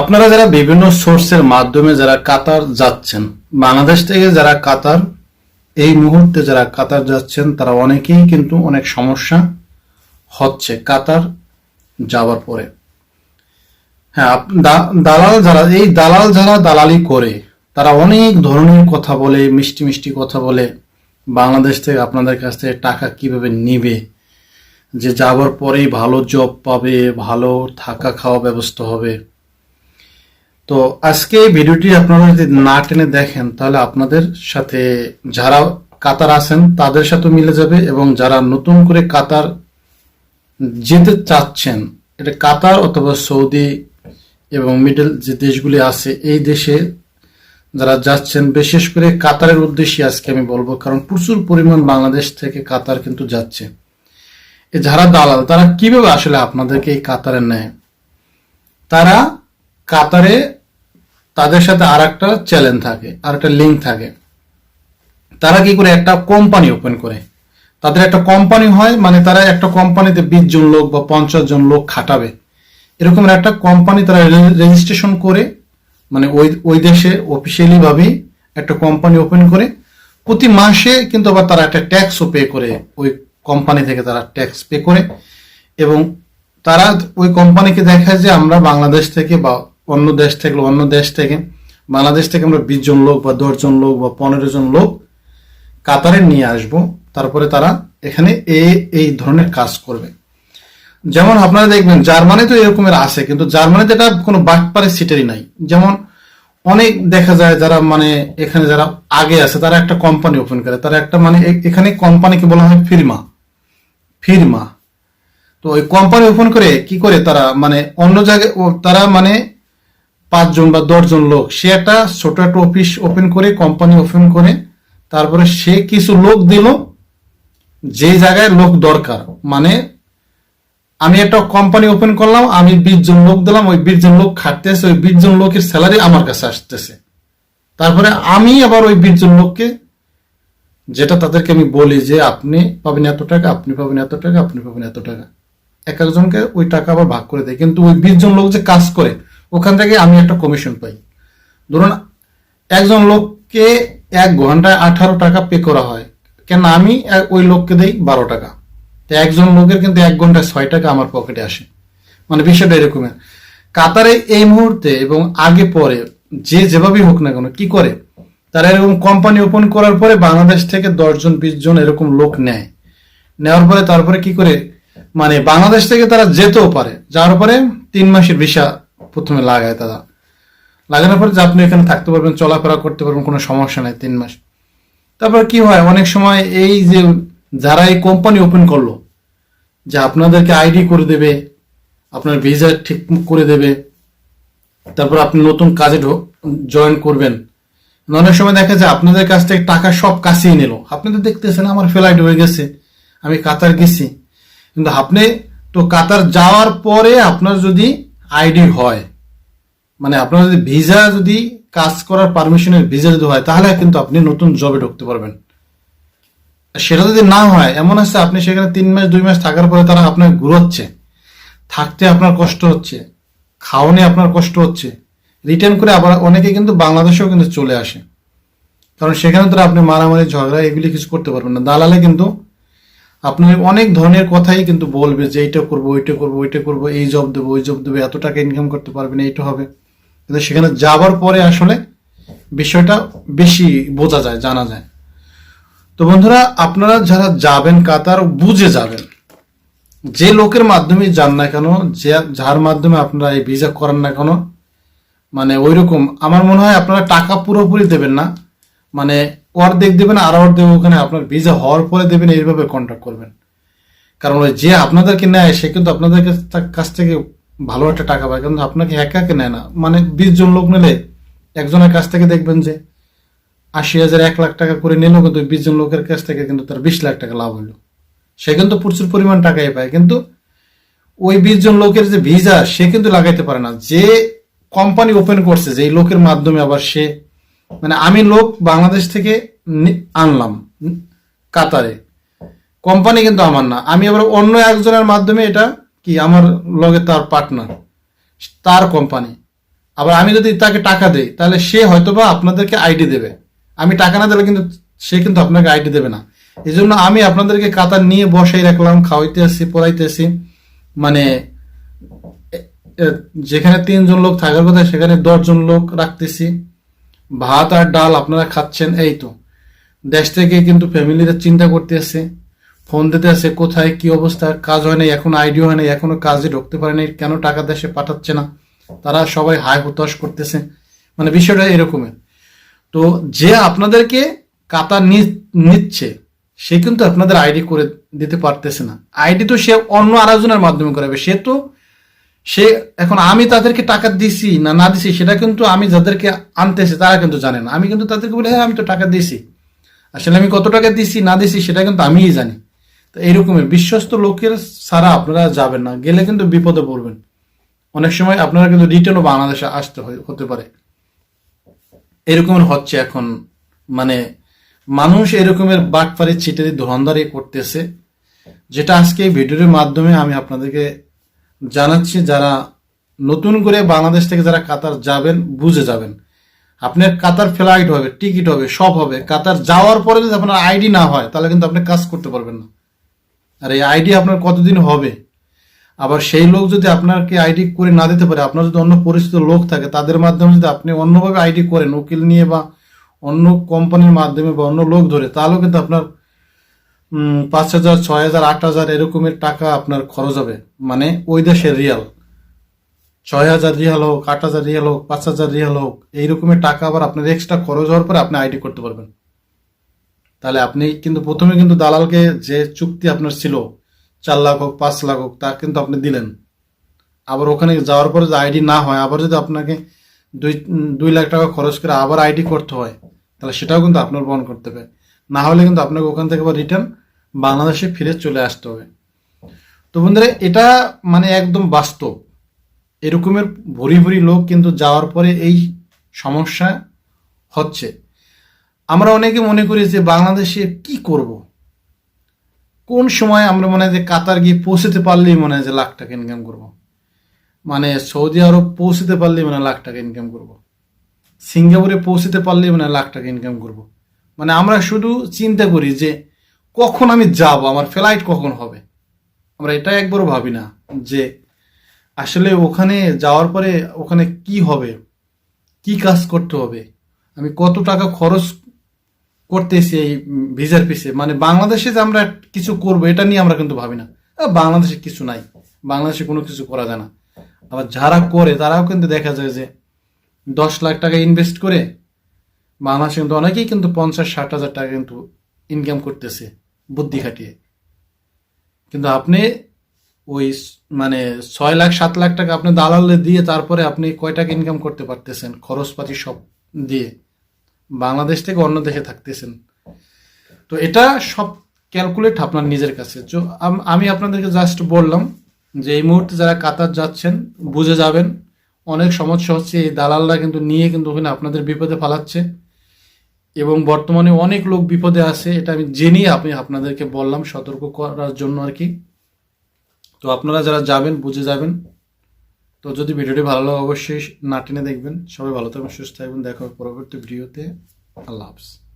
আপনারা যারা বিভিন্ন সোর্সের মাধ্যমে যারা কাতার যাচ্ছেন, বাংলাদেশ থেকে যারা কাতার, এই মুহূর্তে যারা কাতার যাচ্ছেন, তারা অনেকেই কিন্তু অনেক সমস্যা হচ্ছে কাতার যাওয়ার পরে। হ্যাঁ দালাল যারা, এই দালাল যারা দালালি করে, তারা অনেক ধরনের কথা বলে, মিষ্টি মিষ্টি কথা বলে, বাংলাদেশ থেকে আপনাদের কাছ থেকে টাকা কীভাবে নিবে, যে যাওয়ার পরেই ভালো জব পাবে, ভালো থাকা খাওয়া ব্যবস্থা হবে। তো আজকে এই ভিডিওটি আপনারা যদি না টেনে দেখেন, তাহলে আপনাদের সাথে যারা কাতার আছেন, তাদের সাথে মিলে যাবে এবং যারা নতুন করে কাতার যেতে চাচ্ছেন, এটা কাতার অথবা সৌদি এবং মিডল যে দেশগুলি আছে, এই দেশে যারা যাচ্ছেন, বিশেষ করে কাতারের উদ্দেশ্যে আজকে আমি বলব, কারণ প্রচুর পরিমাণ বাংলাদেশ থেকে কাতার কিন্তু যাচ্ছে। যারা দালাল, তারা কীভাবে আসলে আপনাদেরকে এই কাতারে নেয়? তারা কাতারে তাদের সাথে আর একটা চ্যালেঞ্জ থাকে আর একটা লিঙ্ক থাকে। তারা কি করে? একটা কোম্পানি ওপেন করে। তাদের একটা কোম্পানি হয় মানে তারা একটা কোম্পানিতে বিশ জন লোক বা পঞ্চাশ জন লোক খাটাবে। এরকম একটা কোম্পানি তারা রেজিস্ট্রেশন করে মানে ওই ওই দেশে অফিসিয়ালি ভাবেই একটা কোম্পানি ওপেন করে। প্রতি মাসে কিন্তু আবার তারা একটা ট্যাক্সও পে করে, ওই কোম্পানি থেকে তারা ট্যাক্স পে করে। এবং তারা ওই কোম্পানিকে দেখায় যে আমরা বাংলাদেশ থেকে বা অন্য দেশ থেকে, অন্য দেশ থেকে, বাংলাদেশ থেকে আমরা বিশ জন লোক বা দশ জন লোক বা পনেরো জন লোক কাতারে নিয়ে আসব। তারপরে তারা এখানে এই এই ধরনের কাজ করবে। যেমন আপনারা দেখবেন, জার্মানি তো এরকমের আছে, কিন্তু জার্মানিতে এটা কোনো বাটপারে সিটেরই নাই। যেমন অনেক দেখা যায় যারা মানে এখানে যারা আগে আছে, তারা একটা কোম্পানি ওপেন করে। তারা একটা মানে এ- এখানে কোম্পানিকে বলা হয় ফিরমা। ফিরমা। তো ওই কোম্পানি ওপেন করে কি করে তারা মানে অন্য জায়গায় তারা মানে পাঁচজন বা দশজন লোক, সে একটা ছোট একটা অফিস ওপেন করে কোম্পানি ওপেন করে, তারপরে সে কিছু লোক দিল যে জায়গায় লোক দরকার। মানে আমি একটা কোম্পানি ওপেন করলাম, আমি বিশ জন লোক দিলাম, ওই বিশ জন লোক খাটতেছে, ওই বিশ জন লোকের স্যালারি আমার কাছে আসতেছে। তারপরে আমি আবার ওই বিশ জন লোককে, যেটা তাদেরকে আমি বলি যে, আপনি পাবেন এত টাকা, আপনি পাবেন এত টাকা, আপনি পাবেন এত টাকা। এক একজনকে ওই টাকা আবার ভাগ করে দেয়। কিন্তু ওই বিশ জন লোক যে কাজ করে ওখান থেকে আমি একটা কমিশন পাই। ধরুন, একজন লোককে এক ঘন্টায় আঠারো টাকা পে করা হয়। কেন আমি ওই লোককে দেই বারো টাকা। তো একজন লোকের কিন্তু এক ঘন্টায় ছয় টাকা আমার পকেটে আসে। মানে বিষয়টা এরকমের কাতারে এই মুহূর্তে এবং আগে পরে যে যেভাবেই হোক না কেন, কি করে? তারা এরকম কোম্পানি ওপেন করার পরে বাংলাদেশ থেকে দশজন বিশ জন এরকম লোক নেয়। নেওয়ার পরে তারপরে কি করে? মানে বাংলাদেশ থেকে তারা যেতেও পারে। যাওয়ার পরে তিন মাসের ভিসা প্রথমে লাগায় দাদা লাগানোর পরে যে আপনি এখানে থাকতে পারবেন, চলাফেরা করতে পারবেন, কোনো সমস্যা নাই তিন মাস। তারপর কি হয়, অনেক সময় এই যে যারা এই কোম্পানি ওপেন করল, যে আপনাদেরকে আইডি করে দেবে, আপনার ভিসা ঠিক করে দেবে, তারপর আপনি নতুন কাজে জয়েন করবেন। অনেক সময় দেখা যায় আপনাদের কাছ থেকে টাকা সব কাছেই নিল। আপনি তো দেখতেছেন আমার ফ্লাইট হয়ে গেছে, আমি কাতার গেছি। কিন্তু আপনি তো কাতার যাওয়ার পরে আপনার যদি আইডি হয়। মানে আপনার যদি ভিসা যদি কাজ করার পারমিশনের ভিসা যদি হয়, তাহলে কিন্তু আপনি নতুন জবে ঢুকতে পারবেন। সেটা যদি না হয়, এমন আছে আপনি সেখানে তিন মাস, দুই মাস থাকার পরে তারা আপনার ঘুরোচ্ছে। থাকতে আপনার কষ্ট হচ্ছে। খাওয়ানে আপনার কষ্ট হচ্ছে। রিটার্ন করে আবার অনেকে কিন্তু বাংলাদেশেও কিন্তু চলে আসে। কারণ সেখানে তো আপনি মারামারি, ঝগড়া, এগুলি কিছু করতে পারবেন না। দালালে কিন্তু আপনার অনেক ধরনের কথাই কিন্তু বলবে যে এইটা করব, ওইটা করব ওইটা করব, এই জব দেবো, ওই জব দেবো, এত টাকা ইনকাম করতে পারবেন এইটা হবে। কিন্তু সেখানে যাবার পরে আসলে বিষয়টা বেশি বোঝা যায়, জানা যায়। তো বন্ধুরা, আপনারা যারা যাবেন কাতার, বুঝে যাবেন। যে লোকের মাধ্যমে যান না কেন, যে যার মাধ্যমে আপনারা এই ভিসা করান না কেন মানে ওইরকম। আমার মনে হয় আপনারা টাকা পুরোপুরি দেবেন না। মানে অর্ধেক দেবেন আর অর্ধেক ওখানে আপনার ভিসা হওয়ার পরে দেবেন, এইভাবে কন্ট্যাক্ট করবেন। কারণ ওই যে আপনাদেরকে নেয়, সে কিন্তু আপনাদের কাছ- থেকে ভালো একটা টাকা পায়, কিন্তু আপনাকে একাকে নেয় না। মানে বিশ জন লোক নিলে একজনের কাছ থেকে দেখবেন যে আশি হাজার, এক লাখ টাকা করে নিলেও কিন্তু বিশ জন লোকের কাছ থেকে কিন্তু তার বিশ লাখ টাকা লাভ হলো। সে কিন্তু প্রচুর পরিমাণ টাকাই পায়, কিন্তু ওই বিশ জন লোকের যে ভিসা সে কিন্তু লাগাইতে পারে না। যে কোম্পানি ওপেন করছে যে এই লোকের মাধ্যমে আবার সে মানে আমি লোক বাংলাদেশ থেকে আনলাম কাতারে। কোম্পানি কিন্তু আমার না। আমি আবার অন্য একজনের মাধ্যমে এটা কি, আমার লগে তার পার্টনার তার কোম্পানি। আবার আমি যদি তাকে টাকা দেই, তাহলে সে হয়তোবা আপনাদেরকে আইডি দেবে। আমি টাকা না দিলে কিন্তু সে কিন্তু আপনাকে আইডি দেবে না। এই জন্য আমি আপনাদেরকে কাতার নিয়ে বসাই রাখলাম, খাওয়াইতে আসি, পড়াইতে আসি। মানে যেখানে তিনজন লোক থাকার কথা, সেখানে দশজন লোক রাখতেছি। ভাত আর ডাল আপনারা খাচ্ছেন, এই তো। দেশ থেকে কিন্তু ফ্যামিলিরা চিন্তা করতে আসে, ফোন দিতে আসে, কোথায় কি অবস্থা, কাজ হয় নাই, এখনও আইডিয়া হয় নাই, এখনও কাজে ঢুকতে পারেনি কেন টাকা দেশে পাঠাচ্ছে না? তারা সবাই হাই হতাশ করতেছে। মানে বিষয়টা এরকমের। তো যে আপনাদেরকে কাতার নিচ্ছে, সে কিন্তু আপনাদের আইডি করে দিতে পারতেছে না। আইডি তো সে অন্য আরেকজনের মাধ্যমে করাবে। সে তো সে এখন আমি তাদেরকে টাকা দিছি না না দিছি, সেটা কিন্তু আমি যাদেরকে আনতেছে, তারা কিন্তু জানে না। আমি কিন্তু তাদেরকে বলি হ্যাঁ আমি তো টাকা দিছি। আসলে আমি কত টাকা দিছি, না দিছি, সেটা কিন্তু আমিই জানি। তো এইরকমের বিশ্বস্ত লোকের ছাড়া আপনারা যাবেন না, গেলে কিন্তু বিপদে পড়বেন। অনেক সময় আপনারা কিন্তু রিটার্নও বাংলাদেশে আসতে হতে পারে। এরকমের হচ্ছে এখন মানে মানুষ এরকমের বাটপারি ছিটারি ধোয়ানদারি করতেছে, যেটা আজকে এই ভিডিওর মাধ্যমে আমি আপনাদেরকে জানাচ্ছি যারা নতুন করে বাংলাদেশ থেকে যারা কাতার যাবেন, বুঝে যাবেন। আপনার কাতার ফ্লাইট হবে, টিকিট হবে, সব হবে। কাতার যাওয়ার পরে যদি আপনার আইডি না হয়, তাহলে কিন্তু আপনি কাজ করতে পারবেন না। আর এই আইডি আপনার কতদিন হবে? আবার সেই লোক যদি আপনাকে আইডি করে না দিতে পারে, আপনার যদি অন্য পরিচিত লোক থাকে, তাদের মাধ্যমে যদি আপনি অন্যভাবে আইডি করেন, উকিল নিয়ে বা অন্য কোম্পানির মাধ্যমে বা অন্য লোক ধরে, তাহলেও কিন্তু আপনার পাঁচ হাজার, ছয় হাজার, আট হাজার এরকমের টাকা আপনার খরচ হবে। মানে ওই দেশের রিয়াল। ছয় হাজার রিয়াল হোক, আট হাজার রিয়াল হোক, পাঁচ হাজার রিয়াল হোক, এই রকমের টাকা আবার আপনার এক্সট্রা খরচ হওয়ার পরে আপনি আইডি করতে পারবেন। তাহলে আপনি কিন্তু প্রথমে কিন্তু দালালকে যে চুক্তি আপনার ছিল, চার লাখ হোক, পাঁচ লাখ হোক, তা কিন্তু আপনি দিলেন। আবার ওখানে যাওয়ার পরে যদি আইডি না হয়, আবার যদি আপনাকে দুই দুই লাখ টাকা খরচ করে আবার আইডি করতে হয়, তাহলে সেটাও কিন্তু আপনার বহন করতে হবে। না হলে কিন্তু আপনাকে ওখান থেকে আবার রিটার্ন বাংলাদেশে ফিরে চলে আসতে হবে। তো বন্ধুরা, এটা মানে একদম বাস্তব। এরকমের ভরি ভরি লোক কিন্তু যাওয়ার পরে এই সমস্যা হচ্ছে। আমরা অনেকে মনে করি যে বাংলাদেশে কি করব? কোন সময় আমরা মনে হয় যে কাতার গিয়ে পৌঁছতে পারলেই মনে হয় যে লাখ টাকা ইনকাম করব? মানে সৌদি আরব পৌঁছতে পারলেই মানে লাখ টাকা ইনকাম করব। সিঙ্গাপুরে পৌঁছতে পারলেই মানে লাখ টাকা ইনকাম করব। মানে আমরা শুধু চিন্তা করি যে কখন আমি যাব, আমার ফ্লাইট কখন হবে। আমরা এটা একবারও ভাবি না যে আসলে ওখানে যাওয়ার পরে ওখানে কি হবে, কি কাজ করতে হবে, আমি কত টাকা খরচ করতেছি এই ভিসার পিছে। মানে বাংলাদেশে যে আমরা কিছু করব, এটা নিয়ে আমরা কিন্তু ভাবি না। বাংলাদেশে কিছু নাই, বাংলাদেশে কোনো কিছু করা যায় না। আবার যারা করে, তারাও কিন্তু দেখা যায় যে দশ লাখ টাকা ইনভেস্ট করে বাংলাদেশে কিন্তু অনেকেই কিন্তু পঞ্চাশ, ষাট হাজার টাকা কিন্তু ইনকাম করতেছে বুদ্ধি খাটিয়ে। কিন্তু আপনি ওই মানে ছয় লাখ, সাত লাখ টাকা আপনি দালালে দিয়ে তারপরে আপনি কয় টাকা ইনকাম করতে পারতেছেন খরচপাতি সব দিয়ে? বাংলাদেশ থেকে অন্য দেশে থাকতেছেন। তো এটা সব ক্যালকুলেট আপনার নিজের কাছে। আমি আপনাদেরকে জাস্ট বললাম যে এই মুহূর্তে যারা কাতার যাচ্ছেন, বুঝে যাবেন, অনেক সমস্যা হচ্ছে এই দালালরা কিন্তু নিয়ে কিন্তু ওখানে আপনাদের বিপদে ফালাচ্ছে। এবং বর্তমানে অনেক লোক বিপদে আছে, এটা আমি জেনেই আপনি আপনাদেরকে বললাম, সতর্ক করার জন্য আর কি। তো আপনারা যারা যাবেন, বুঝে যাবেন। তো যদি ভিডিওটি ভালো লাগে, অবশ্যই না টেনে দেখবেন। সবাই ভালো থাকবেন, সুস্থ থাকবেন। দেখা হবে পরবর্তী ভিডিওতে। আল্লাহ হাফিজ।